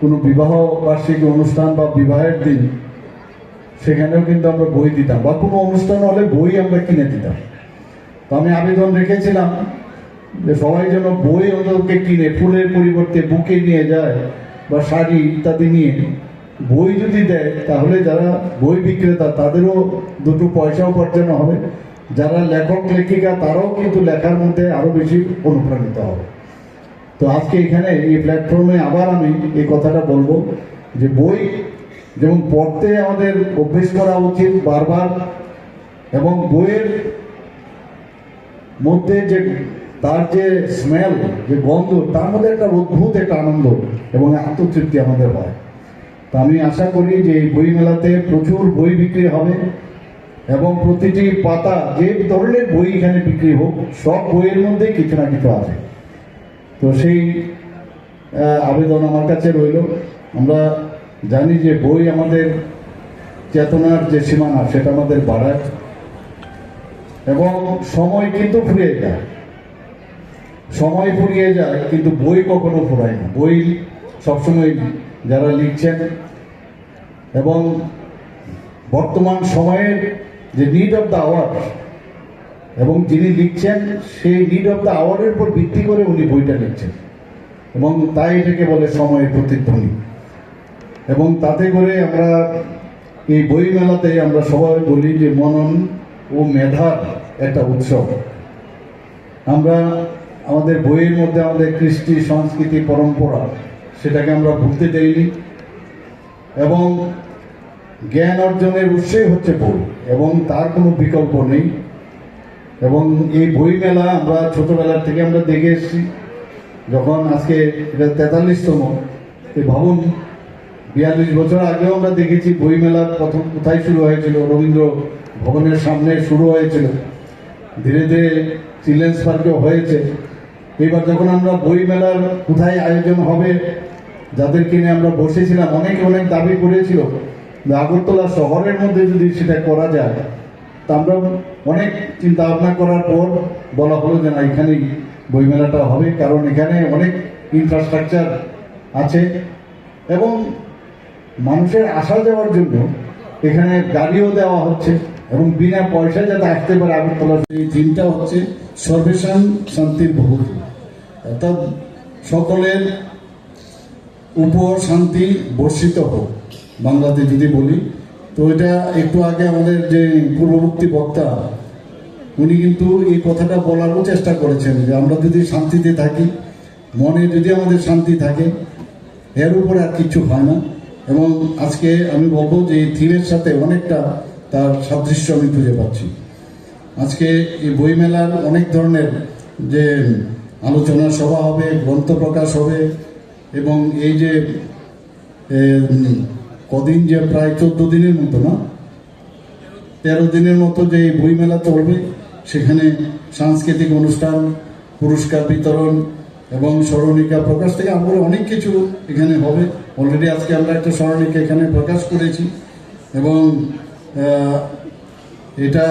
কোনো বিবাহ বার্ষিকী অনুষ্ঠান বা বিবাহের দিন, সেখানেও কিন্তু আমরা বই দিতাম বা কোনো অনুষ্ঠান হলে বই আমরা কিনে দিতাম। তো আমি আবেদন রেখেছিলাম যে সবাই যেন বই ওদেরকে কিনে, ফুলের পরিবর্তে বুকে নিয়ে যায় বা শাড়ি ইত্যাদি নিয়ে বই যদি দেয়, তাহলে যারা বই বিক্রেতা, তাদেরও দুটো পয়সা উপার্জন হবে। যারা লেখক, লেখিকা, তারাও কিন্তু লেখার মধ্যে আরও বেশি অনুপ্রাণিত হবে। তো আজকে এখানে এই প্ল্যাটফর্মে আবার আমি এই কথাটা বলব যে বই যেমন পড়তে আমাদের অভ্যেস করা উচিত বারবার এবং বইয়ের মধ্যে যে তার যে স্মেল যে গন্ধ, তার মধ্যে একটা অদ্ভুত একটা আনন্দ এবং আত্মতৃপ্তি আমাদের হয়। তা আমি আশা করি যে এই বই মেলাতে প্রচুর বই বিক্রি হবে এবং প্রতিটি পাতা যে ধরনের বই এখানে বিক্রি হোক, সব বইয়ের মধ্যে কিছু না কিছু আছে। তো সেই আবেদন আমার কাছে রইল। আমরা জানি যে বই আমাদের চেতনার যে সীমানা, সেটা আমাদের বাড়ায় এবং সময় কিন্তু ফুরিয়ে যায়। সময় ফুরিয়ে যায়, কিন্তু বই কখনো ফুরায় না। বই সবসময় যারা লিখছেন এবং বর্তমান সময়ের যে নিড অফ দ্য আওয়ার এবং যিনি লিখছেন, সেই নিড অফ দ্য আওয়ারের উপর ভিত্তি করে উনি বইটা লিখছেন। এবং তাই এটাকে বলে সময়ের প্রতিধ্বনি। এবং তাতে করে আমরা এই বই মেলাতে আমরা সবাই বলি যে মনন ও মেধার একটা উৎসব। আমরা আমাদের বইয়ের মধ্যে আমাদের কৃষ্টি, সংস্কৃতি, পরম্পরা, সেটাকে আমরা ভুলতে চাইনি এবং জ্ঞান অর্জনের উৎসই হচ্ছে বই। এবং তার কোনো বিকল্প নেই। এবং এই বই মেলা আমরা ছোটবেলার থেকে আমরা দেখে এসেছি। যখন আজকে এটা তেতাল্লিশতম, এই ভাবুন, বিয়াল্লিশ বছর আগেও আমরা দেখেছি বই মেলা প্রথম কোথায় শুরু হয়েছিল, রবীন্দ্র ভবনের সামনে শুরু হয়েছিল। ধীরে ধীরে চিলড্রেন্স পার্কেও হয়েছে। এবার যখন আমরা বই মেলার কোথায় আয়োজন হবে, যাদের কিনে আমরা বসেছিলাম, অনেকে অনেক দাবি করেছিল আগরতলা শহরের মধ্যে যদি সেটা করা যায় আমরা অনেক চিন্তা ভাবনা করার পর বলা হলো যে না, এখানেই বইমেলাটা হবে, কারণ এখানে অনেক ইনফ্রাস্ট্রাকচার আছে। এবং মানুষের আসা যাওয়ার জন্য এখানে গাড়িও দেওয়া হচ্ছে এবং বিনা পয়সায় যাতে আসতে পারে আগরতলা এই দিনটা হচ্ছে সর্বেশান শান্তির বহুত অর্থাৎ সকলের উপর শান্তি বর্ষিত হোক। বাংলাতে যদি বলি তো এটা একটু আগে আমাদের যে পূর্ববর্তী বক্তা, উনি কিন্তু এই কথাটা বলারও চেষ্টা করেছেন যে আমরা যদি শান্তিতে থাকি, মনে যদি আমাদের শান্তি থাকে, এর উপরে আর কিছু হয় না। এবং আজকে আমি বলব যে এই থিমের সাথে অনেকটা তার সাদৃশ্য আমি খুঁজে পাচ্ছি। আজকে এই বইমেলার অনেক ধরনের যে আলোচনা সভা হবে, গ্রন্থ প্রকাশ হবে, এবং এই যে কদিন যে প্রায় চোদ্দ দিনের মতো না? তেরো দিনের মতো যে বই মেলা চলবে, সেখানে সাংস্কৃতিক অনুষ্ঠান, পুরস্কার বিতরণ এবং স্মরণিকা প্রকাশ থেকে আমরা অনেক কিছু এখানে হবে। অলরেডি আজকে আমরা একটা স্মরণিকা এখানে প্রকাশ করেছি এবং এটা